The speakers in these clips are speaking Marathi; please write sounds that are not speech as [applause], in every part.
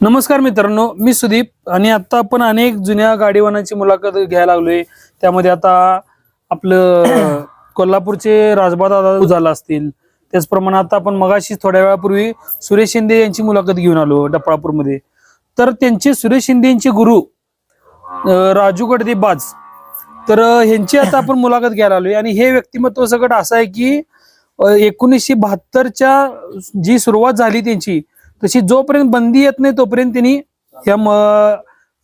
नमस्कार मित्रांनो मी सुदीप आणि आता आपण अनेक जुन्या गाडीवानाची मुलाखत घ्यायला लागलोय. त्यामध्ये आता आपलं [coughs] कोल्हापूरचे राजबा दादा झाला असतील. त्याचप्रमाणे आता आपण मगाशी थोड्या वेळापूर्वी सुरेश शिंदे यांची मुलाखत घेऊन आलो डफळापूरमध्ये तर त्यांचे सुरेश शिंदे यांचे गुरु राजू गडदे बाज. तर ह्यांची आता आपण मुलाखत घ्यायला आलोय. आणि हे व्यक्तिमत्व सगळं असं आहे की एकोणीसशे बहात्तरच्या जी सुरुवात झाली त्यांची तशी जोपर्यंत बंदी येत नाही तोपर्यंत त्यांनी या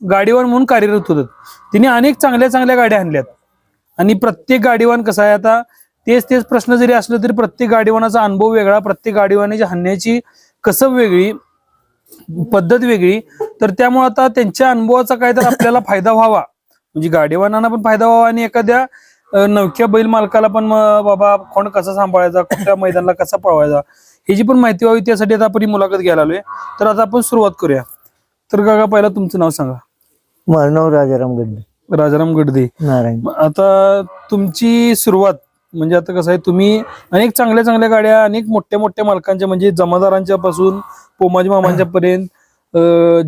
गाडीवान म्हणून कार्यरत होतात तिने अनेक चांगल्या चांगल्या गाड्या आणल्यात. आणि प्रत्येक गाडीवान कसा आहे आता तेच तेच प्रश्न जरी असलं तरी प्रत्येक गाडीवानाचा अनुभव वेगळा प्रत्येक गाडीवानाची हाणण्याची कसब वेगळी पद्धत वेगळी तर त्यामुळे आता त्यांच्या अनुभवाचा काय तर आपल्याला फायदा व्हावा. म्हणजे गाडीवानांना पण फायदा व्हावा आणि एखाद्या नवक्या नवख्या बैल मालकाला पण बाबा कोण कसा सांभाळायचा कुठल्या मैदानाला कसा पळवायचा? ह्याची पण माहिती व्हावी त्यासाठी आता आपण ही मुलाखत घ्यायला आलोय. तर आता आपण सुरुवात करूया. तर काका पहिला तुमचं नाव सांगा. माझं नाव राजाराम गड्डे. राजाराम गडदे नारायण. आता तुमची सुरुवात म्हणजे आता कसं आहे तुम्ही अनेक चांगल्या चांगल्या गाड्या अनेक मोठ्या मोठ्या मालकांच्या म्हणजे जमादारांच्या पासून पोमाजी मामांच्या पर्यंत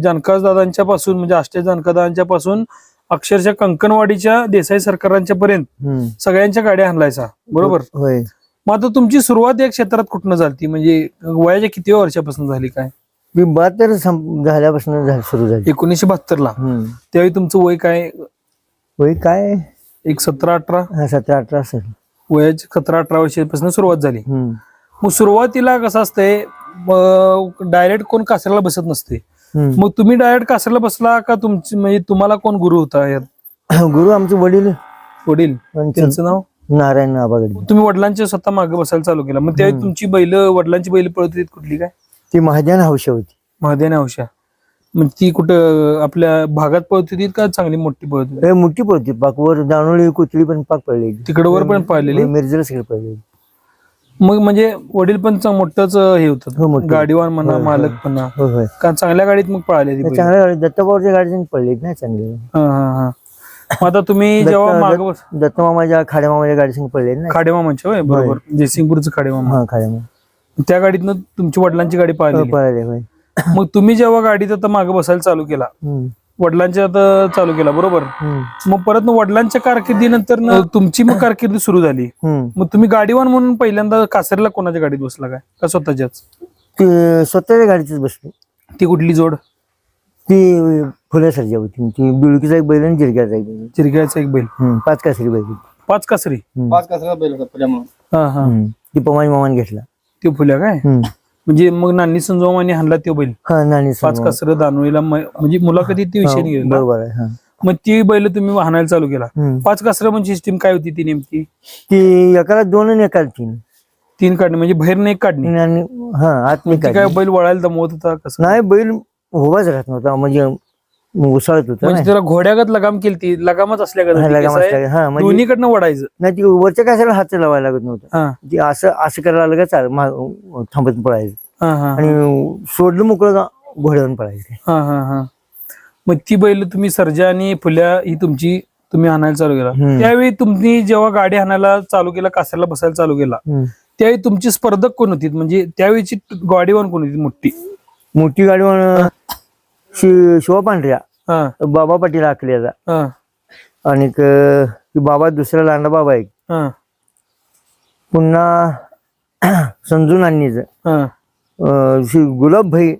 जानकास दादांच्या पासून म्हणजे आष्टे जानका दादांच्या पासून अक्षरशः कंकणवाडीच्या देसाई सरकारांच्या पर्यंत हम्म. सगळ्यांच्या गाड्या आणलायचा बरोबर? होय. मग आता तुमची सुरुवात या क्षेत्रात कुठनं झाली म्हणजे वयाच्या किती वर्षापासून झाली काय? मी बहात्तर झाल्यापासून झाली सुरू झाली. एकोणीसशे बहात्तर ला हम्म. त्यावेळी तुमचं वय काय? होय काय? एक सतरा अठरा? हा, सतरा अठरा असेल. वयाची सतरा अठरा वर्षापासून सुरुवात झाली. हम्म. मग सुरुवातीला कसं असतंय डायरेक्ट कोण कासऱ्याला बसत नसते. हम्म. मग तुम्ही डायरेक्ट कासऱ्याला बसला का तुमची म्हणजे तुम्हाला कोण गुरु होता यात? [coughs] गुरु आमचे वडील. वडील. त्यांचं त्यांचं नाव? नारायण आबा गड्डे तुम्ही वडिलांच्या स्वतः मागे बसायला चालू केला. मग त्यावेळी तुमची बैल वडिलांची बैल पळत होती कुठली काय? ती महाजन हौशा होती. महादेव हौशा मग ती कुठं आपल्या भागात पळत होती का चांगली मोठी पळत होती? मोठी पडती पाक वर दानोळी कुत्री पण पाक पडलेली तिकडं वर पण पाळलेली? मिरजेला सगळी पडलेली मग म्हणजे वडील पण मोठंच हे हो, होतं. मोठं. गाडीवान म्हणा होय, होय. मालक म्हणा. होय होय. का चांगल्या गाडीत मग पळाले ती बैल. चांगल्या गाडी दत्ताभाऊच्या गाडी पडली ना चांगली. हा हा हा. मग आता तुम्ही जेव्हा दत्त- माग दत्तमामाच्या खाड्यामामाच्या गाडी संग पडली ना? खाडेमामांच्या होय बरोबर. जयसिंगपूरचं खाडेमामा हा खाड्यामामा त्या गाडीतनं तुमची वडिलांची गाडी पाहिली पळाले होय. मग तुम्ही जेव्हा गाडीत आता मागे बसायला चालू केला हम्म. वडिलांच्या आता चालू केला बरोबर? हम्म. मग परत वडिलांच्या कारकिर्दीनंतर न तुमची मग कारकिर्दी सुरू झाली. हम्म. मग तुम्ही गाडीवान म्हणून पहिल्यांदा कासरला कोणाच्या गाडीत बसला काय? का स्वतःच्याच? ती स्वतःच्या गाडीतच बसली. ती कुठली जोड? ती फुले सर्जा होती. ती बिळकीचा एक बैल आणि जिरग्याचा एक बैल. चिरग्याचा एक बैल. हम्म, पाच कासरी बैल होती. पाच कासरी? हम्म. पाच कचरा बैल होता हा हा. हम्म. ती पवानी मामान घेतला. ते फुल्या काय? हम्म. म्हणजे मग नानी संजोमाने हाणला तो बैल. हा नानी पाच समोर. कासर दानोळीला म- म्हणजे मुलाखतीत ती विषय हा, निघेल बरोबर आहे हा. मग ती बैल तुम्ही वाहनायला चालू केला. हम्म. पाच कासर म्हणजे सिस्टीम काय होती ती नेमकी? ती एकाला दोन आणि एकाला तीन. तीन काढणे म्हणजे बाहेर एक काढणे. तीन आणि हा आत मी ती काय बैल वळायला दमवत होता कसं? नाही बैल उभाच राहत नव्हता. म्हणजे उसळत होता म्हणजे त्याला घोड्यागत लगाम केली लगामच असल्या हा, लगाम असल्या- दोन्हीकडनं वडायचं नाही ती वरच्या कासाला हात लावायला लागत नव्हता. ती असं असं करायला लागत थांबत पडायचं हा आणि सोडलं मोकळं का घोड्यावर पडायचं हा हा हा. मग ती बैल तुम्ही सर्जा आणि फुल्या ही तुमची तुम्ही आणायला चालू केला. त्यावेळी तुम्ही जेव्हा गाडी आणायला चालू केला कासाला बसायला चालू केला. त्यावेळी तुमची स्पर्धक कोण होती म्हणजे त्यावेळीची गाडीवान कोण होती? मोठी. मोठी गाडी म्हणून शि- शिवा पांढऱ्या हा. बाबा पाटील आकल्याचा हा. आणि क- बाबा दुसरा लांडा बाबा एक. हा. पुन्हा [clears throat] संजू नान्नीच हा. गुलाब भाई.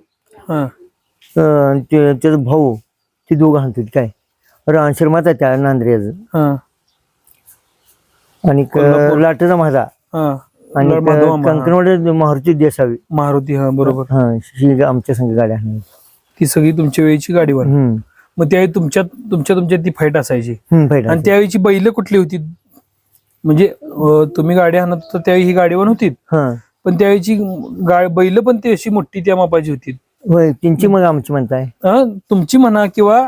हा. त्याचा भाऊ. ते दोघं हाणतात काय? रानशर्माचा त्या नांद्र्याचं हा. आणि क- कोल्हापूर. लाटेचा माझा हा. आणि माधव मामा. कंकणवाडी मारुती देसावी. मारुती हा बरोबर. हा ही आमच्या संघ गाड्या. ती सगळी तुमच्या वेळीची हम्म. मग त्यावेळी तुमच्यात तुमच्या तुमच्यात ती फाईट असायची. आणि त्यावेळीची बैल कुठली होती? म्हणजे तुम्ही गाडी आणत होता त्यावेळी ही गाडीवान होती. पण त्यावेळीची बैल पण ती अशी मोठी त्या मापाची होती. त्यांची मग आमची म्हणताय. तुमची म्हणा किंवा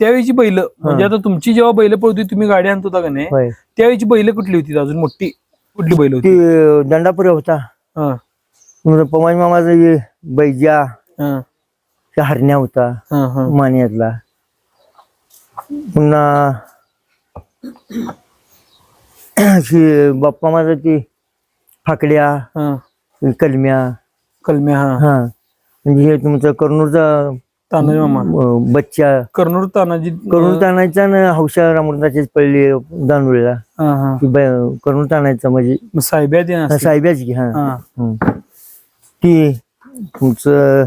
त्यावेळीची बैल. म्हणजे आता तुमची जेव्हा बैल पळती तुम्ही गाडी आणत होता का नाही? त्यावेळीची बैल कुठली होती? अजून मोठी कुठली बैल होती? दंडापुरे होता. हा. पवानी मामाचा बैजा. हरण्या होता हा हा. मान्यातला पुन्हा बाप्पा माझा ती फाकड्या हा. कलम्या. कलम्या हा. हा. म्हणजे हे तुमचं कर्नूरचा तानाजी मामा. बच्चा. कर्नूर तानाजी कर्नूर तानायचा ना हौशा रामृताचेच पडले हा हा. ब- कर्नूर तानायचा म्हणजे. साहेब्याच की हा. ती तुमचं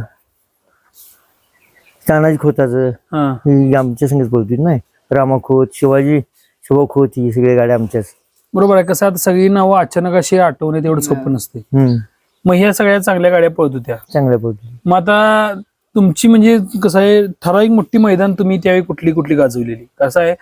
तानाजी खोताचं हा. ही आमच्या संगीत बोलतील नाही. रामा खोत शिवाजी शिवा खोत ही सगळी गाड्या आमच्याच. बरोबर आहे. कसं आता सगळी नावं अचानक अशी आठवणे तेवढं सोपं नसते. हम्म. मग ह्या सगळ्या चांगल्या गाड्या पळत होत्या. चांगल्या बोलतील मग आता तुमची म्हणजे कसं आहे ठराविक मोठी मैदान तुम्ही त्यावेळी कुठली कुठली गाजवलेली? कसं आहे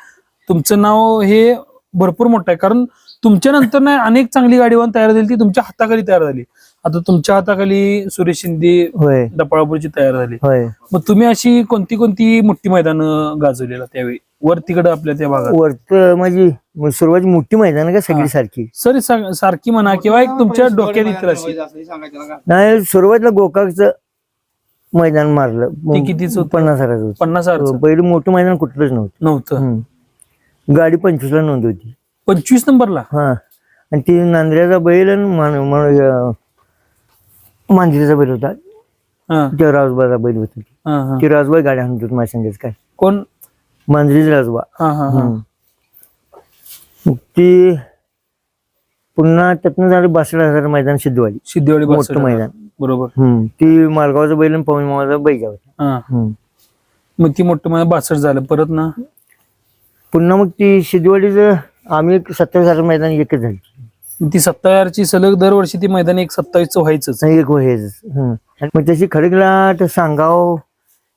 तुमचं नाव हे भरपूर मोठं आहे. कारण तुमच्या नंतर ना अनेक चांगली गाडीवान तयार झाली ती तुमच्या हाताखाली तयार झाली. आता तुमच्या हाताखाली सुरेश शिंदे होय. डपळापूरची तयार झाली. होय. मग तुम्ही अशी कोणती कोणती मोठी मैदानं गाजवलेला त्यावेळी? वर तिकडं आपल्या त्या भागात. वरत माझी सुरुवात मोठी मैदान का सगळी सारखी? सर सा- सारखी म्हणा किंवा एक तुमच्या डोक्यात येतील अशी. नाही सुरुवातीला गोकाकचं मैदान मारलं. ते कितीच होतं? पन्नास हजाराचं होतं. पन्नास हजारचं. पहिलं मोठं मैदान कुठलंच नव्हतं. नव्हतं. हम्म. गाडी पंचवीसला नोंद होती पंचवीस नंबरला? हा. आणि ती नांदऱ्याचा बैल आणि मान- मान- अं, मांजरीचा बैल होता. हा. त्या राजबाचा बैल होता. ती. हा हा. ती राजबा गाड्या आणत होती माझ्या संगीत काय. कोण? मांजरीच राजबा. हा हा हा. हम्म. मग ती पुन्हा त्यातनं झालं बासष्ट हजार मैदान सिद्धवाडी. सिद्धेवाडी मोठं. मैदान. बरोबर. हम्म. ती मालगावचं बैल आणि पवन मामाचा बैजा होता हा. हम्म. मग ती मोठं मला बासष्ट झालं. परत ना? पुन्हा मग ती सिद्धवाडीचं आम्ही एक सत्तावीस हजार मैदान एकच झाली. ती सत्तावीसची सलग दरवर्षी ती मैदान एक सत्तावीसचं व्हायचंच. एक. आणि मग तशी खडकलाट सांगाव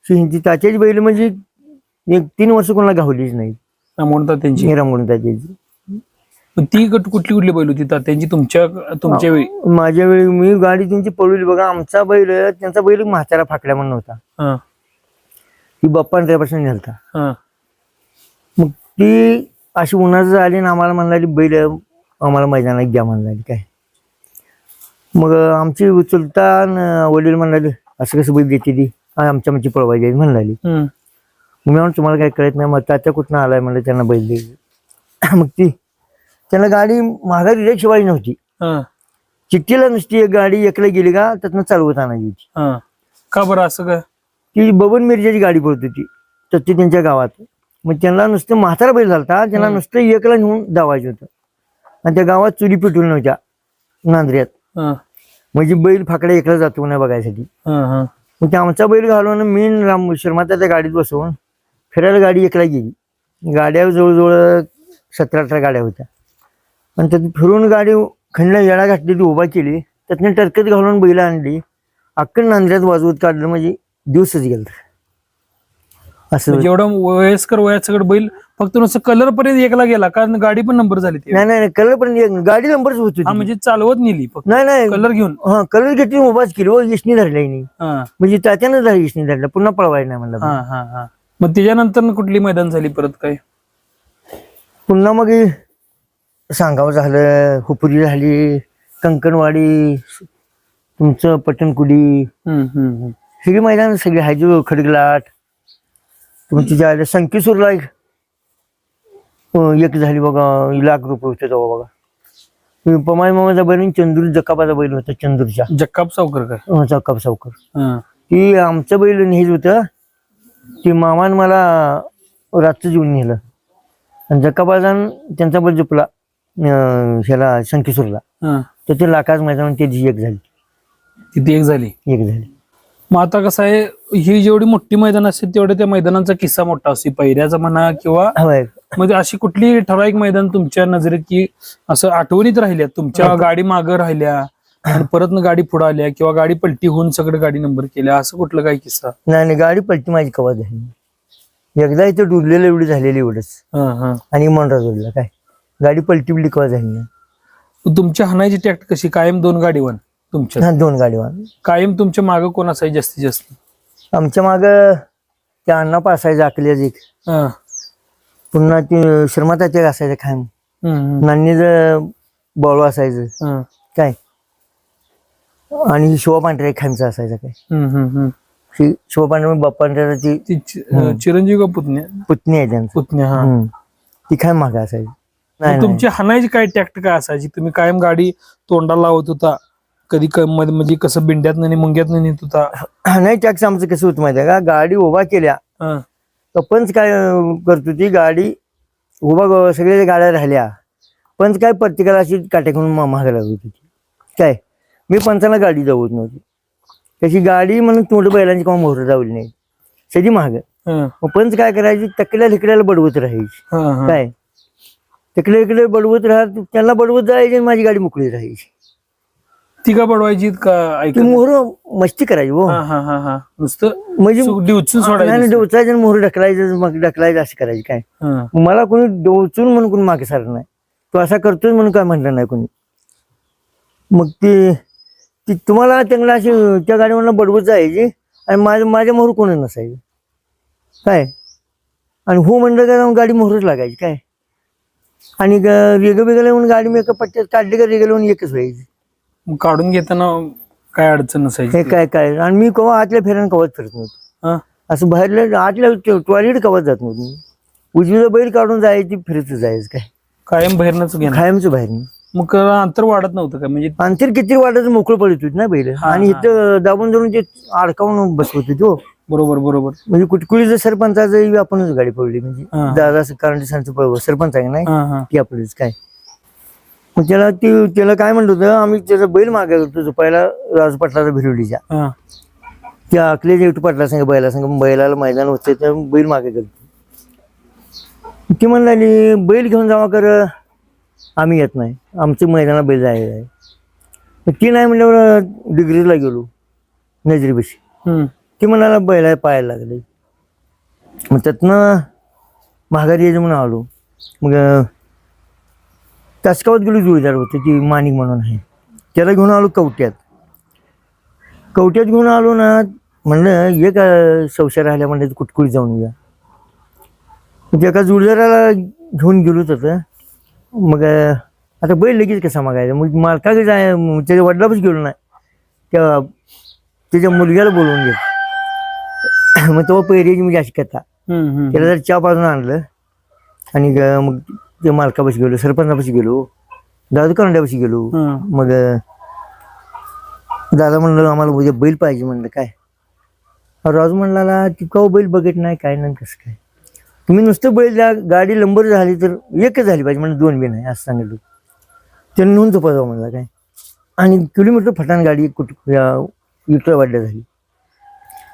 हिंदी तात्याची बैल म्हणजे एक तीन वर्ष कोणाला गावलीच नाही म्हणतात त्यांची रामगुण तात्याची. ती गट कुठली कुठली बैल होती? त्यांची तुमच्या तुमच्या वेळी? माझ्या वेळी मी गाडी त्यांची पळवली. बघा आमचा बैल त्यांचा बैल म्हातारा फाकड्या म्हणून होता. हा. ही बाप्पा त्यापासून नेलता. हा. मग ती अशी उन्हाचं आली आणि आम्हाला म्हणाली बैल आम्हाला मैदानात घ्या म्हणाली काय? मग आमची चुलता न वडील म्हणाले असं कसं बैल देते ती? आमच्या आमची पळवायची म्हणाली. मी म्हणून तुम्हाला काय कळत नाही मग तात्या कुठनं आलाय? म्हणलं त्यांना बैल दे. [clears throat] मग ती त्यांना गाडी माघारी दिल्या शिवाय नव्हती. चिठ्ठीला नुसती एक गाडी एकला गेली का त्यातनं चालवत आणायची होती. का बरं असं काय? ती बबन मिरजाची गाडी पडत होती तर ती त्यांच्या गावात. मग त्यांना नुसतं म्हातारा बैल झालता त्यांना नुसतं एकला नेऊन दावायचं होतं. आणि त्या गावात चुली पेटून नव्हत्या नांदऱ्यात. म्हणजे बैल फाकडा एकला जातो नाही बघायसाठी. मग ते आमचा बैल घालून मी न राम शर्माता त्या गाडीत बसवून फिरायला गाडी एकला गेली. गाड्या जवळजवळ सतरा अठरा गाड्या होत्या. आणि त्यात फिरून गाडी खंडला येडा घातली ती उभा केली. त्यातनं टरकत घालून बैल आणली. अक्कल नांदऱ्यात वाजवत काढलं म्हणजे दिवसच गेला असं म्हणजे एवढं वयस्कर वयात सगळं बैल फक्त नुसतं कलर पर्यंत एकला गेला कारण गाडी पण नंबर झाली ती. नाही नाही कलर पण एक- गाडी नंबरच होत हा होती म्हणजे चालवत नेली फक्त. नाही नाही. कलर घेऊन. हा कलर घेतली उभाच केली. हो यशनी धरली नाही हा. म्हणजे तात्यानं झाली यशनी धरलं पुन्हा पळवायला नाही म्हणलं. हा हा हा. मग त्याच्यानंतर कुठली मैदान झाली परत काय? पुन्हा मग हे सांगावं झालं हुपुरी झाली कंकणवाडी तुमचं पटणकुडी हम्म हम्म हम्म. सगळी मैदान सगळी हायजो खडगलाट तुमची ज्या संकेश्वरला एक. झाली बघा लाख रुपये होते तेव्हा बघा. पमाय मामाचा बैल चंदूर जकाबाचा बैल होता चंदूरच्या जक्काप सावकर काय अं, जकाब सावकर. हा. ती आमचं बैल हेच होतं. ती मामान मला रातचं जेवून नेलं. आणि जकाबाजा त्यांचा बैल झोपला अं, ह्याला हा. तर ते लाखाच मैदान त्याची एक झाली. किती एक झाली? एक झाली. मग आता कसं आहे ही जेवढी मोठी मैदान असते तेवढे त्या मैदानाचा किस्सा मोठा असते पहिऱ्याचा म्हणा किंवा होय. म्हणजे अशी कुठली ठराविक मैदान तुमच्या नजरेत की असं आठवणीत राहिल्या? तुमच्या गाडी मागं राहिल्या आणि परत न गाडी पुढे आल्या किंवा गाडी पलटी होऊन सगळं गाडी नंबर केल्या? असं कुठलं काही किस्सा? नाही नाही गाडी पलटी माझी कवा झाली? एकदा इथे डुरलेलं एवढी झालेली एवढंच. हा हा. आणि मंडरा जोडला काय? गाडी पलटी बिलटी कवा झाली? नाही मग तुमच्या हाणायची टॅक्ट कशी? कायम दोन गाडीवर. तुमच्या हा, दोन गाडी वाहन कायम तुमच्या मागं कोण असायची जास्तीत जास्त? आमच्या माग त्या अण्णा पासायचं आकल्याच एक. हा. पुन्हा ते शर्माताचे असायचं खायम हम्म, नान्नीचं बॉल असायचं. काय? आणि शिवा पांढऱ्या खायमचं असायचं काय? हम्म, हम्म, हम्म. शी- शिवा बाप्पा पांढऱ्याची ती चि- अं, चिरंजीव का पुतण्या? पुतणी आहे त्यांचं. पुतण्या हा. हम्म. ती खायम मागे असायची. नाही मग नाही. तुमची हाणायची काय टॅक्ट काय असायची? तुम्ही कायम गाडी तोंडाला लावत होता. कधी क- मध्ये म्हणजे कसं बिंड्यात नाही मुंग्यात नाही नेत होता? [clears throat] नाही टॅक्स आमचं कसं होतं माहिती आहे का? गाडी उभा केल्या. हा. तर पंच काय अं, करतो ती गाडी उभा ग- सगळ्या गाड्या राहिल्या. पंच काय प्रत्येकाला अशी काटेकून महाग लागत होती. काय? मी पंचाला गाडी जाऊत नव्हती. त्याची गाडी म्हणून तोंड बैलांची काम मोहर जावली नाही सगळी महाग हा, मग पंच काय करायची? तकल्या लिकड्याला बडवत राहायची. हा, हा. काय? तिकडे इकडे बडवत राहत त्यांना बडवत जायची आणि माझी गाडी मोकळी राहायची. ती का ऐक मोहर मस्ती करायची हो नुसतं म्हणजे डिवचून सोडायचं डोचायचं आणि मोहर ढकलायचं मग ढकलायचं असं करायचं काय. मला कोणी डोचून म्हणून कोणी मागे सारलं नाही. तू असा करतोय म्हणून काय म्हटलं नाही कोणी. मग ती ती तुम्हाला त्यांना अशी त्या गाडीवर बडवत जायची आणि माझ्या माझ्या मोहर कोणी नसायची. काय? आणि हो म्हणलं का गाडी मोहरच लागायची काय? आणि रेग बिगल येऊन गाडी मी एका पट्ट्यात काढली का रेगल येऊन एकच व्हायची. मग काढून घेताना काय अडचण नसायची हे काय काय? आणि मी कवा आतल्या फेऱ्यानं कवच फिरत नव्हतो. हा? असं बाहेरल्या आतल्या टॉयलेट कवच जात नव्हतं मी. उजवीला बैल काढून जायची फिरत जायचं काय? कायम बाहेरनच घेणार कायमचं बाहेर मग अंतर वाढत नव्हतं का? म्हणजे अंतर किती वाटत मोकळं पडत होती ना बैल. हा, आणि हा. इथं दाबून धरून ते अडकावून बसवत होती हो बरोबर बरोबर. म्हणजे कुटकुळीचं सरपंचाचं आपणच गाडी पडली. म्हणजे हा. दादा कारण सरपंच आहे नाही? हा हा. ती आपलीच काय? मग त्याला ती त्याला काय म्हणत होतं आम्ही त्याचा बैल मागे होतो झोपायला राजपाटलाचा भिरवलीच्या हा. त्या अकलेच्या इटू पाटला सांग बैला सांग बैलाला मैदान होते त्या बैल मागे गेलो ती म्हणाली बैल घेऊन जावा कर आम्ही येत नाही. आमचं मैदानात बैल जायचं आहे. मग ती नाही म्हणल्यावर डिग्रीला गेलो नजरीपाशी. हम्म. ती म्हणाला बैला पायाला लागले. मग त्यातनं माघारी यायचं म्हणून आलो. मग अं, तासगावात गेलो जोडीदार होते ती माणिक म्हणून आहे. त्याला घेऊन आलो कवट्यात. कवट्यात घेऊन आलो ना म्हणलं एक संशय राहिल्या म्हणलं कुटकुळी जाऊन येऊया. मग एका जोडीदाराला घेऊन गेलो तिथं मग आता बैल लगेच कसा मागायचा? मग मालकाकडे जाय त्याच्या वडिलापाशी गेलो नाही त्या त्याच्या मुलग्याला बोलवून गेलो मग तो पहिल्याची म्हणजे अशी कथा. त्याला जर चहा पाजून आणलं. आणि मग ते मालकापाशी गेलो सरपंचापाशी गेलो दादू करंड्यापाशी गेलो. मग दादा म्हणलं आम्हाला उद्या बैल पाहिजे म्हणलं काय? राजू म्हणला ती बैल बघत नाही काय नाही कसं काय? तुम्ही नुसतं बैल द्या गाडी लंबर झाली तर एकच झाली पाहिजे म्हणजे दोन बी नाही असं सांगितलं. त्याने झोपा जाऊ म्हणला काय? आणि किलोमीटर फटाण गाडी कुठ इकडं वाढल्या झाली.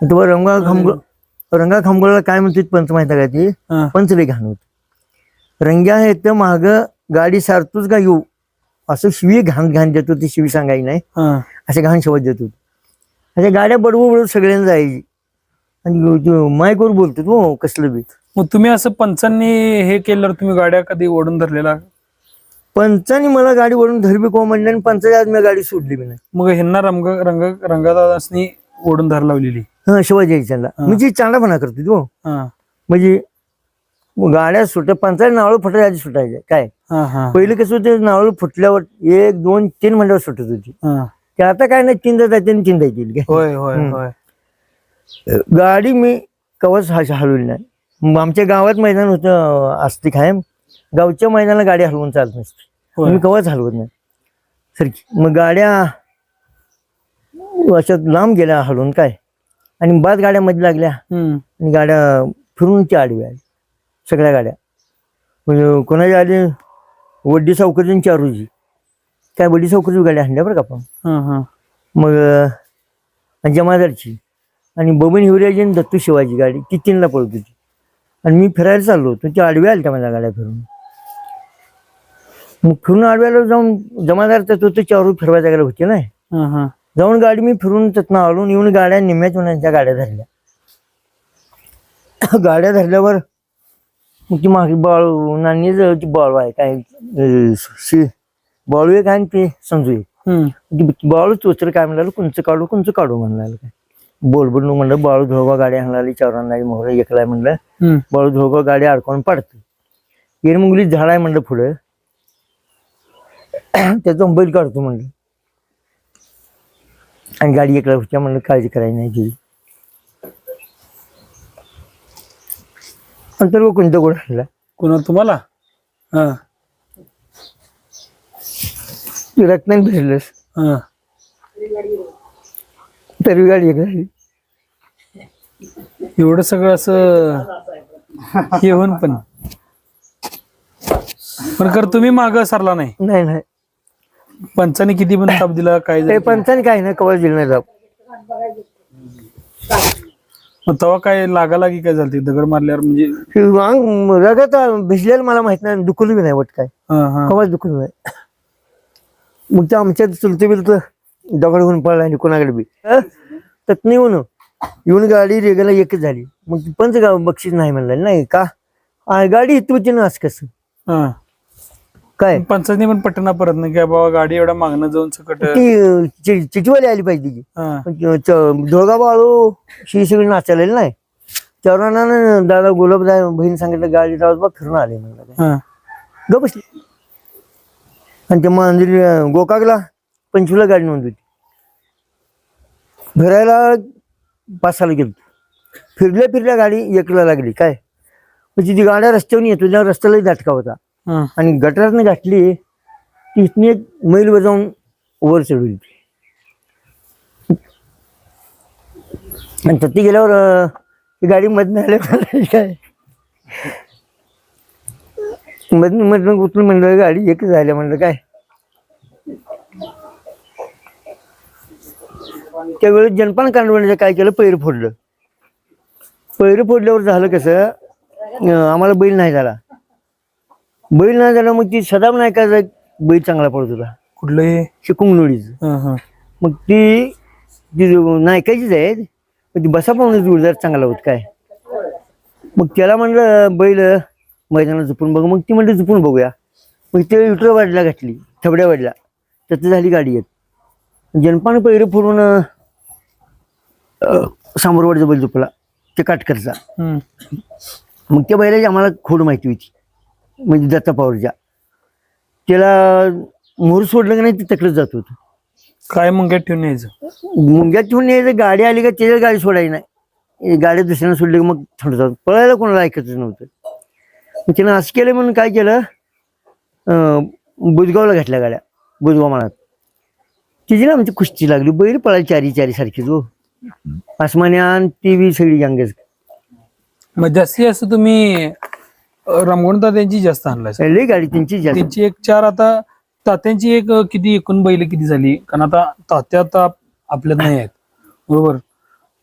तेव्हा रंगा खांबळ रंगा खांबळला काय म्हणते पंच माहिती आहे का ती. पंच लई घाण होत. रंग्या हे तर माग गाडी सारतोच का येऊ? असं शिवी घाण घाण देत होती शिवी सांगायची नाही. असे घाण शब्द देत होती. अशा गाड्या बडवू बडवू सगळ्यांना जायची. आणि मायकवर बोलतो हो कसलं बी. मग तुम्ही असं पंचांनी हे केल्यावर तुम्ही गाड्या कधी ओढून धरलेला? पंचाने मला गाडी वळून धरबी कोण म्हणलं आणि पंचाच्या आज मी गाडी सोडली बी नाही. मग ह्यांना रंग रंग रंगादादासनी ओढून धार लावलेली. हा शिवाजी त्यांना म्हणजे चांडापणा करतो तो. हा. म्हणजे गाड्या सुट पंचायत नावळ फटायच्या आधी सुटायच्या. काय? पहिले कसं होतं नावळ फुटल्यावर एक दोन तीन मंडळ सुटत होती. ते आता काय नाही तीन जायचे हम्म. होय. गाडी मी कवच हलवली नाही. आमच्या गावात मैदान होतं असते कायम गावच्या मैदानाला गाडी हलवून चालत नसते. मी कवच हलवत नाही. सरकी मग गाड्या अशा लांब गेल्या हलवून काय? आणि बाद गाड्यामध्ये लागल्या. हम्म. आणि गाड्या फिरून त्या आडव्या आल्या. सगळ्या गाड्या. म्हणजे कोणाच्या आली वड्डी सावकरची चारूची काय वड्डी सावकरची गाडी आणल्या बरं का आपण. मग जमादारची. आणि बबन हिवऱ्याची आणि दत्तू शिवाजी गाडी ती तीनला पळत होती. आणि मी फिरायला चाललो होतो त्या आडव्या आल्या माझ्या गाड्या फिरून. मग फिरून आडव्याला जाऊन जमादारचा तो तो चारू फिरवायच्या गाड्या होती ना. जाऊन गाडी मी फिरून तिथनं आलो येऊन गाड्या निम्याच म्हणायच्या गाड्या धरल्या. [coughs] गाड्या धरल्यावर ती मागे बाळू नानी ती बाळू आहे काय अं, शि बाळू एक आहे आणि ते संजू एक हम्म. ती बाळू चोचर काय म्हणाल कुंच काढू कुंच काढू म्हणाल काय बोल बोल म्हणलं बाळू धोबा गाडी हाणाली चौरांना मोहर एकलाय म्हणलं हम्म. बाळू धोबा गाडी अडकून पडते येरमुंगली झाड आहे म्हणलं पुढं त्याचं बैल काढतो म्हणलं आणि गाडी एकला होत्या म्हणलं काळजी करायची नाही तुझी नंतर कोणतं गोड आणला कुणा तुम्हाला? हा. रत्नाने फिरलंस हा. तरी गाडी एक झाली. एवढं सगळं असं हे होऊन पण. पण कर तुम्ही माग सरला नाही. नाही नाही. पंचाने किती पण ताप दिला काय ते झालं? पंचाने काय नाही कवच दिलं नाही जाऊ मग तेव्हा काय लागालागी काय झालं? दगड मारल्यावर म्हणजे रगत भिजलेलं मला माहीत नाही दुखलं बी नाही वाट काय. हा हा. कवच दुखलं नाही. मग ते आमच्या चुलते बिलत दगड होऊन पडला आणि कोणाकडे बी. तत्नी येऊन येऊन गाडी रेगला एकच झाली. मग ती पंच गाव बक्षीस नाही म्हणलं नाही का? आ, गाडी तुझी ना असं कसं? हा. काय? पंचाने पण पटना परत नाही की बाबा गाडी एवढ्या मागणं जाऊन सकट. ती चि- चिचवाली आली पाहिजे ती हा धोगा बाळू ही सगळी नाचायला नाही. चौरानानं दादा गुलाबदा बहीण सांगितलं गाडी राहत बघ फिरून आले म्हणलं काय. हा. बसली. आणि ते मंदिर अं, गोकाकला पंचवीला गाडी नोंद होती फिरायला पाच साला गेलो. फिरल्या फिरल्या गाडी एकला लागली. काय? म्हणजे ती गाड्या रस्त्यावर येतो त्या रस्त्यालाही दाटका होता. हा. आणि गटारातनं घातली ती एक मैल बजावून वर चढवली. ती आणि तत्ती गेल्यावर अं, ती गाडी मधनं आल्या [laughs] काय? मधनं मधनं उचलून म्हणलं गाडी एकच झाल्या. म्हणलं काय? त्यावेळेस जनपान कांडवण्याचं काय केलं? पैर फोडलं. पैर फोडल्यावर झालं कसं अं, आम्हाला बैल नाही झाला. बैल नाही झाला मग ती सदाम नायकाचा एक बैल चांगला पडत होता. कुठलं हे? शिकुंगनोडीचं हा हा. मग ती ती जो नायकाचीच आहे पण ती बसा पाहून जोरदार चांगला होत काय. मग त्याला म्हणलं बैल मैदानात झुपून बघ. मग ती म्हणली झुपून बघूया. मग ते विटर वाडला घातली थबड्या वाडला त्याचं झाली गाडी येत जनपानं पैरे फोडून सांबरवाडचा बैल झुपला ते काटकरचा. हम्म. मग त्या बैलाची आम्हाला खोड माहिती होती. म्हणजे दत्ता पवारच्या. त्याला मोहर सोडलं का नाही ते तकडत जात होतं. काय मुंग्यात ठेवून यायचं? मुंग्यात ठेवून यायचं गाडी आली का त्याच्या गाडी सोडायची नाही. गाडी दुसऱ्यानं सोडली की मग थोडं जात. पळायला कोणाला ऐकतच नव्हतं. मग त्यानं असं केलं म्हणून काय केलं? अं, बुजगावला घातल्या गाड्या बुजगाव माळात. तिची ना आमची कुस्ती लागली बैल पळायला चारी चारी सारखीच हो. आसमान्यान टी व्ही सगळी गांगेच मग जास्ती असं तुम्ही रमगुण तात्यांची जास्त आणलाय लई गाडी त्यांची जास्त. त्यांची एक चार आता तात्यांची एक अं, किती एकूण बैल किती झाली? कारण आता तात्या आता आपल्यात नाही आहेत. बरोबर?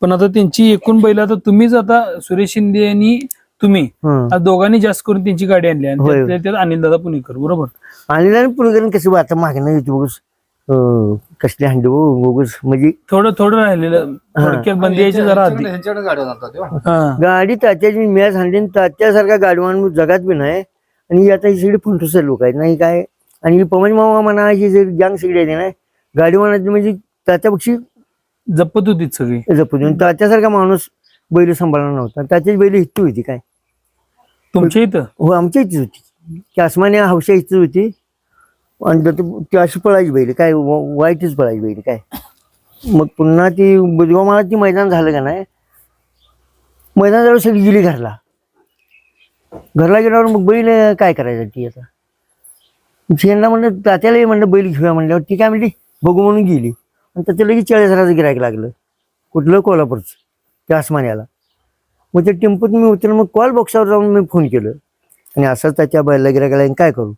पण आता त्यांची एकूण बैल आता तुम्हीच आता सुरेश शिंदे आणि तुम्ही हं. आता दोघांनी जास्त करून त्यांची गाडी आणली आणि होय. त्यातल्या त्यात अनिल दादा पुणेकर बरोबर? आणि ना पुढे कसं बा, आता मागणं येते बघूस अं, कसले हंडे बघूस म्हणजे थोडं थोडं राहिलेलं. थोडक्यात बंदी यायची जरा आधी. ह्यांच्याकडे गाडी होता तेव्हा. हा. गाडी तात्याची मॅच हाणली तात्यासारखा गाडवान जगात बी नाही. आणि ही आता ही सगळी फंटुसर लोक आहेत नाही काय? आणि ही पवन मामा म्हणा ही सगळी गँग सगळी आहे ना गाडीवानाची म्हणजे तात्यापक्षी जपत होती सगळी. जपून आणि तात्यासारखा माणूस बैल सांभाळणार नव्हता. त्याच्याच बैल हित्ती होती काय? तुमच्या इथं? हो आमच्या इथेच होती. ती आसमान्या हौशा इथेच होती. आणि ती अशी पळायची बैल काय व- वाईटच पळायची बैल काय? मग पुन्हा ती बुधवा मला ती मैदान झालं का नाही मैदान झालं सगळी गेली घरला. घरला गेल्यावर मग बैल काय करायचं ती आता? शेणला म्हणलं तात्याला म्हणलं बैल घेऊया म्हणल्यावर ती काय म्हणली बघू म्हणून गेली. आणि त्याचं लगेच चाळीस हजाराचं गिरायक लागलं. कुठलं कोल्हापूरचं त्या आसमान्याला. मग त्या टेम्पोत मी उतरलं मग कॉल बॉक्सावर जाऊन मी फोन केलं. आणि असंच त्याच्या बैला गिरायकाला काय करू?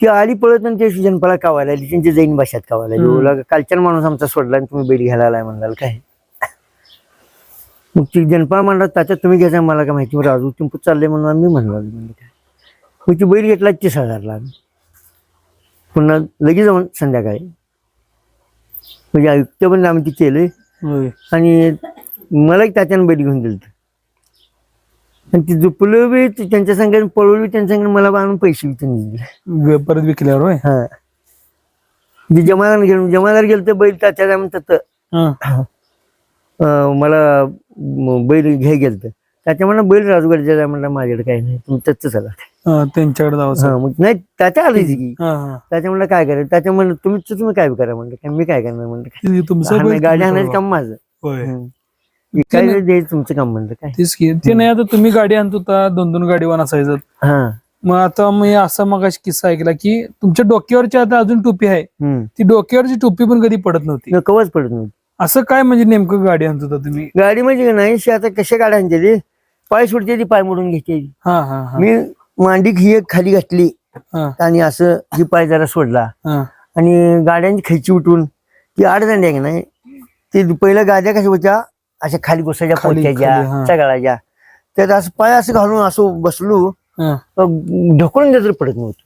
ती आली पळत आणि ते जनपळा कावायला आली त्यांच्या जैन भाषेत कावायला आली. हम्म. बोला, कालच्यान माणूस आमचा सोडला आणि तुम्ही बैल घ्यायला आलाय म्हणाल काय मग ती जनपळा म्हणला त्याच्यात तुम्ही घ्यायचा मला काय माहिती राजू टेम्पो चालले म्हणून आम्ही म्हणलो म्हणजे काय मग ती बैल घेतला तीस हजारला आम्ही. पुन्हा लगेच जाऊन संध्याकाळी म्हणजे आयुक्त पण आम्ही ते केले आणि मला एक तात्यानं बैल घेऊन दिलं आणि ती झोपलं बी त्यांच्या संघाने पळवली त्यांच्या संघाने मला आणून पैसे त्यांनी दिले. परत विकल्यावर होय? हा. जमादार घेऊन जमादार गेलं तर बैल तात्या म्हणतात हा. अं, मला म, बैल घ्याय गेलं तर त्याच्या म्हणा बैल राजगडच्या म्हणलं माझ्याकडे काही नाही. तुम्ही त्याच चला. हा, त्यांच्याकडे जावं हा मग नाही त्याच्या आली की हा हा. त्याच्या म्हणलं काय करायचं त्याच्या म्हणलं तुम्ही तुम्ही काय करा? म्हणलं काय मी काय करणार? म्हणलं काय? ते तुमचं बैल गाडी तुम्ही आणायचं. काम माझं. होय. हम्म. काय द्यायचं तुमचं काम म्हणलं काय? तेच की. ते नाही आता तुम्ही गाडी आणत होता दोन दोन गाडीवान असायचं हा. मग आता मी असा मग किस्सा ऐकला की तुमच्या डोक्यावरची आता अजून टोपी आहे. हम्म. ती डोक्यावरची टोपी पण कधी पडत नव्हती. न कवच पडत नव्हती. असं काय म्हणजे नेमकं गाडी आणत होता तुम्ही? गाडी म्हणजे का नाही शी आता कशा गाड्या आणते ती पाय सुटते ती पाय मोडून घेते. ती. हा हा हा. मी मांडी ही एक खाली घातली. हा. आणि असं ही पाय जरा सोडला. हा. आणि गाड्यांची खैची उठून ती आडदांडी आहे की नाही ते पहिल्या गाड्या कशा होत्या अशा खाली बसायच्या खाली- खाली, हा. चगळाच्या. त्यात असं पाय असं घालून असं बसलो हा. तर ढकलून जर पडत नव्हतं.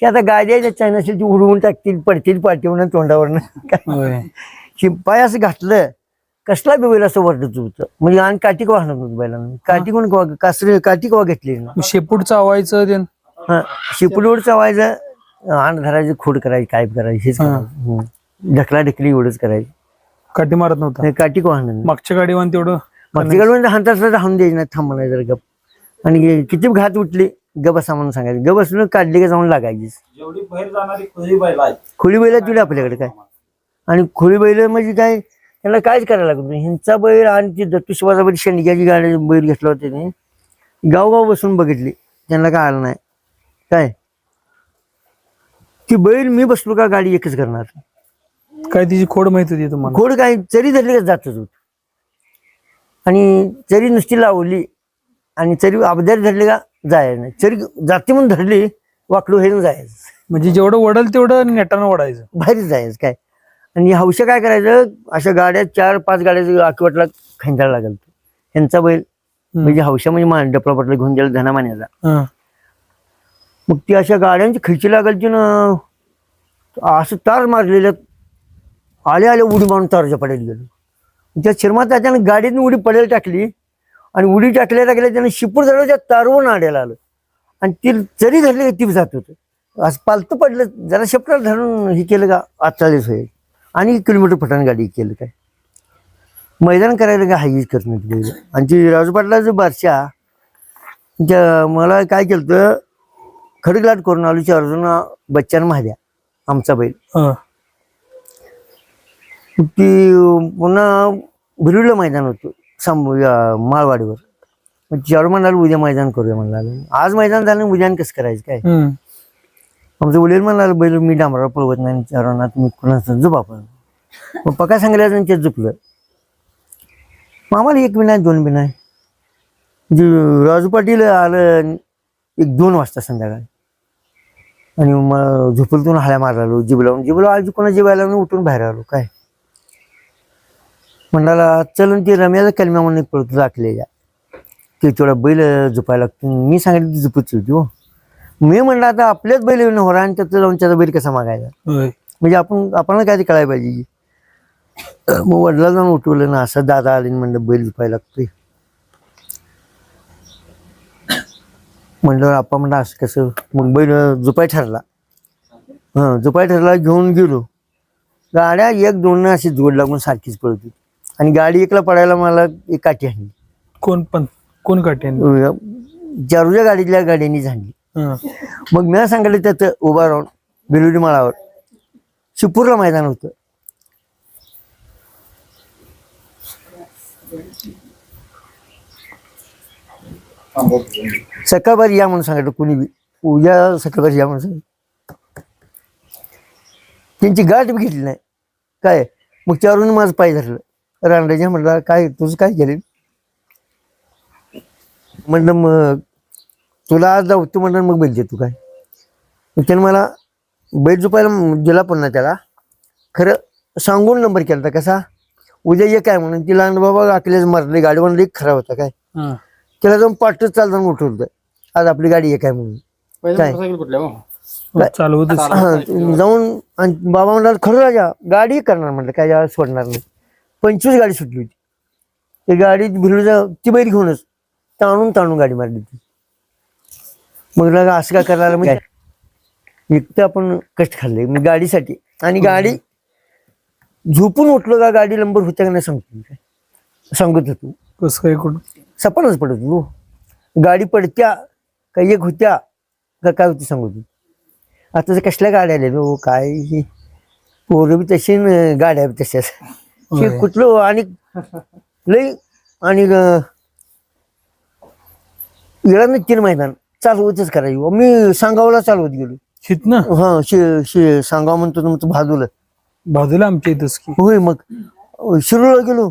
की आता गाड्या चायना असेल ती उडवून टाकतील पडतील पाठीवरून तोंडावरनं. होय. की पाय असं घातलं कसला बी बैल असं वरडत होतं म्हणजे आणि काठी कवा हाणत होतं बैलांना? काठी कोण कवा कासरी काठी कवा घेतली ना? मग शेपूट चावायचं ते? हा शिपडूड चावायचं आण धरायचं खोड करायची काय करायची हेच. करायचं. ढकला ढकली एवढंच करायची. काठी मारत नव्हता. नाही, काठी कवा हाणत मागच्या गाडीवर तेवढं मागच्या गाडून हाणता असलं हाणून द्यायचं नाही थांबा नाही जरा गप. आणि किती घात उठली? गप असा म्हणून सांगायचं. गप असलं काढली का जाऊन लागायचीच. जेवढी बाहेर जाणारी खुली बैल आहे. खोळी बैल तुला आपल्याकडे काय? आणि खोळी बैल म्हणजे काय? त्यांना कायच करायला लागत नाही. ह्यांचा बैल आणि ती दत्तुशिवाचा बैल शेंडग्याची गाडी बैल घेतला होता त्याने. गावगाव बसून बघितली. त्यांना काय आलं नाही. काय? ती बैल मी बसलो का गाडी एकच करणार? काय तिची खोड माहीत होती तुम्हाला? घोड काय चरी धरली का जातच होत. आणि चरी नुसती लावली आणि चरी अबदारी धरली का नाही. चरी जाती म्हणून धरली वाकडू हे जायचं. म्हणजे जेवढं वडल तेवढं नेटानं वडायचं बाहेरच जायचं काय? आणि हौशा काय करायचं? अशा गाड्या चार पाच गाड्या आकवटला खंडायला लागल. ह्यांचा बैल. म्हणजे हौशा म्हणजे मान डपला पटला घेऊन गेला धना मान्याचा. हा. मग ती अशा गाड्यांची खिची लागायची ना. असं तार मारलेलं आले आले उडी मारून तारच्या पडायला गेलो. त्या शिरमाता त्यानं गाडीतून उडी पडेल टाकली आणि उडी टाकल्या टाकल्या त्यानं शिपूर झालं त्या तारवून आड्याला आलं. आणि ती जरी धरली ती जात होतं. असं पालतं पडलं जरा शेपटाला धरून हे केलं का आचाळीस होईल. आणि किलोमीटर फटाण गाडी केलं काय? मैदान करायला काय हाईच करत नाही आणि ती राजूपाटला बारशा त्या मला काय केलं तर खडकलाट करून आलो अर्जुन बच्चन महाद्या आमचा बैल. ती पुन्हा भिरुलं मैदान होतं सांबू या माळवाडीवर. मग चार म्हणाल उद्या मैदान करूया म्हणाला. आज मैदान झालं उद्या कसं करायचं काय. आमचं वडील म्हणाल बैल मी डांबरा पळवत नाही चारवणार तुम्ही कुणाचं झोप आपण मग पका सांगितलं ते झोपलं मग आम्हाला एक बी नाही दोन नाही. म्हणजे राजू पाटील आलं एक दोन वाजता संध्याकाळी. आणि मग झोपलतून हाळ्या मारलो जिब लावून जिब लावून आज कोणा जिबायला लावून उठून बाहेर आलो काय? म्हणाला चलून ती रम्याचा कलम्या म्हणून पळतो राखलेल्या. ते थोडा बैल झोपायला लागतो. मी सांगितलं ती झोपच होती हो. मी म्हणलं आता आपल्याच बैल येऊन होरा आणि त्याचं जाऊन त्याचा बैल कसा मागायचा? म्हणजे आपण आपल्याला काय ते कळायला पाहिजे. मग वडिला जाऊन उठवलं ना असं दादा आले म्हणलं बैल झोपायला लागतोय. म्हणलं आपण म्हणलं असं कसं? मग बैल झोपाय ठरला. हां झोपाय ठरला घेऊन गेलो. गाड्या एक दोन अशी जोड लागून सारखीच पळत होती. आणि गाडी एकला पडायला मला एक काठी आणली. कोण पण कोण काट्यान चारूच्या गाडीतल्या गाड्यांनी झाली. मग मी सांगितलं त्याचं उभा राहून बेलुडी माळावर शिपूरला मैदान होतं. सकाळभर या म्हणून सांगितलं कुणी बी उद्या सकाळभर या म्हणून सांगितलं त्यांची गाठ बी घेतली नाही. काय? मग चारून माझं पाय धरलं. रांडाच्या म्हटलं काय तुझं काय केलं? म्हणलं मग तुला आज जाऊ तू म्हणलं मग बैल दे तू काय. त्यानं मला बैल झोपायला दिला पण ना त्याला. खरं सांगून नंबर केला होता कसा? उद्या ये काय म्हणून तिला आणि बाबा आकलेच मारले गाडी म्हणली खराब होता काय? हा. त्याला जाऊन पाठच चालताना उठवलं आज आपली गाडी आहे काय? म्हणून काय? हो? हा, जाऊन आणि बाबा म्हणला खरं राजा गाडी करणार म्हटलं काय सोडणार नाही. पंचवीस गाडी सुटली होती. ती गाडी भिरडीचा ती बैल घेऊनच ताणून ताणून गाडी मारली ती मग लगा असं काय करायला म्हणजे एक तर आपण कष्ट खाल्ले. मी गाडीसाठी आणि गाडी झोपून उठलो का गाडी नंबर होत्या का नाही सांगतो. सांगत होतो. कसं काय कुठं? सपनच पडत हो गाडी पडत्या का एक होत्या का काय होती सांगू तू आता कसल्या गाड्या आल्या हो काय पोरं बी तशी न गाड्या बी तशाच. हे कुठलं आणि लई आणि येळा नक्की मैदान. चालवतच करायची बुवा. मी सांगावला चालवत गेलो. ना हा शे शे सांगाव म्हणतो म्हणतो भाजूला बाजूला आमच्या इथंच की. होय मग अं, शिरूरला गेलो.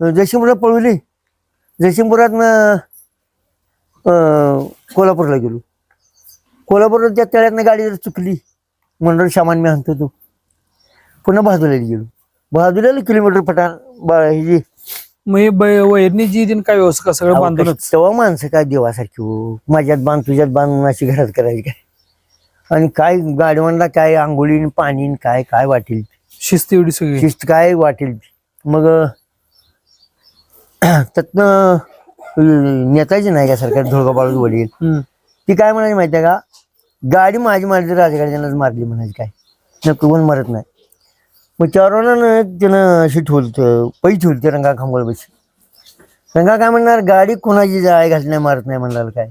जयसिंगपूरला पळवली. जयसिंगपुरात कोल्हापूरला गेलो. कोल्हापूरला त्या तळ्यातनं गाडी जर चुकली म्हणून सामान मी आणतो तो. पुन्हा बहादुल्याला गेलो. बहादुल्याला किलोमीटर पठार बा हे जे मग हे बै- वैरणी जी दिन काय व्यवस्था सगळं बांधूनच कशी- तेव्हा माणसं काय देवासारखी हो? माझ्यात बांध तुझ्यात बांध अशी घरात करायची काय? आणि काय गाडवांना काय आंघोळी पाणी काय काय वाटेल? शिस्त एवढी सगळी. शिस्त काय वाटेल? मग [clears throat] त्यातनं अं, नेताची नाही का सरकार धुळका बाळूच वडील. हम्म. ती काय म्हणायची माहिती आहे का? गाडी माझी मारली तर राजगाड्यानंच मारली म्हणायची काय? नको पण मरत नाही. मग चारवानं त्यानं अशी ठेवलं पै ठेवली रंगा खांबळ बशी रंगा काय म्हणणार गाडी कोणाची जाय घालत नाही मारत नाही म्हणाल काय?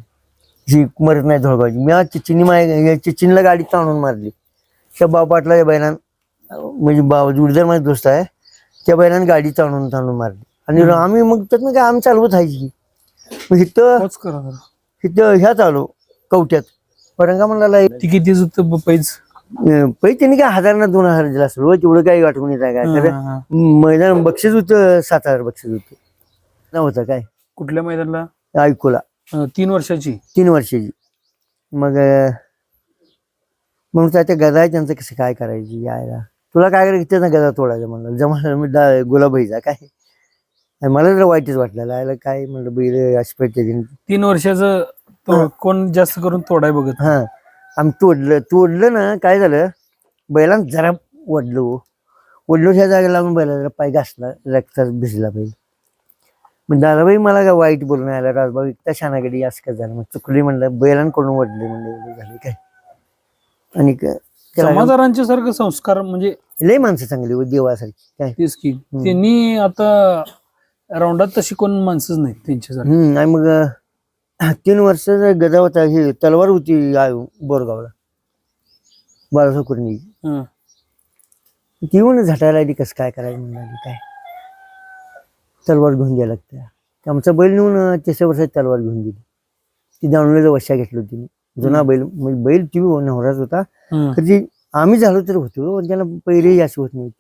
ही मरत नाही धुळगावची मी आज चिचिनी माय चिचिनला गाडी ताणून मारली. त्या बाप पाटला या बैलान म्हणजे बा जुडदार माझा दोस्त आहे त्या बैलानं गाडी ताणून ताणून मारली. आणि आम्ही मग त्यातनं काय आम्ही चालवत आहे मग इथं. तिथं ह्यात आलो कवट्यात. परंगा म्हणला ती किती पैज? त्यांनी काय हजार ना दोन हजार दिला असेल. तेवढं काही वाटून येत आहे काय. मैदान बक्षीस होतं सात हजार बक्षीस होतं. नव्हतं काय? कुठल्या मैदानाला? ऐकूला. तीन वर्षाची. तीन वर्षाची. मग मग त्या गदा आहे त्यांचं कसं काय करायची यायला? तुला काय करायचं? त्याचा गदा तोडायचा म्हणलं. जमा मी गुलाबाईचा काय? मला जर वाईटच वाटलं. यायला काय म्हणलं बैल अशी पाहिजे तीन वर्षाचं तो- कोण जास्त करून तोडाय बघत? हा. आम्ही तोडलं तोडलं ना काय झालं? बैलांना जरा ओढलो. ओढलो त्या जागेला लागून बैला जरा पाय घासला रक्तात भिजला बैल. मग दादाबाई मला काय वाईट बोलून आला राजभाऊ इतका शानागडी असं काय झालं? मग चुकली म्हणलं बैलांकडून ओढले म्हणलं झाले काय? आणि क- समाजारांचे सारखं संस्कार म्हणजे लय माणसं चांगली हो देवासारखी काय? तेच की. त्यांनी आता राऊंडात तशी कोण माणसंच नाहीत त्यांच्यासारखी. आणि मग तीन वर्षाचा गदा होता हे तलवार होती बोरगावला. बाळासाहेब कुर्णी हं. ती येऊन झटायला आली कसं काय करायचं म्हणलं काय? तलवार घेऊन द्यायला लागते आमचा बैल नेऊन अं, तिसऱ्या वर्षात तलवार घेऊन दिली ती दावणीला वशा घेतली होती. जुना बैल म्हणजे बैल ती नवराच होता. हं. ती आम्ही झालो तर होतो पण त्याला पहिरे अशी होत नव्हती.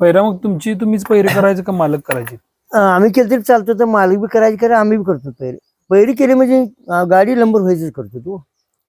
पहिरा मग तुमची तुम्हीच पहिरे करायचं का मालक करायचे? आम्ही केलं तरी चालतो तर मालक बी करायची करा आम्ही बी करतो पहिरी पहिरी केली म्हणजे गाडी लंबर व्हायचीच करतो तू.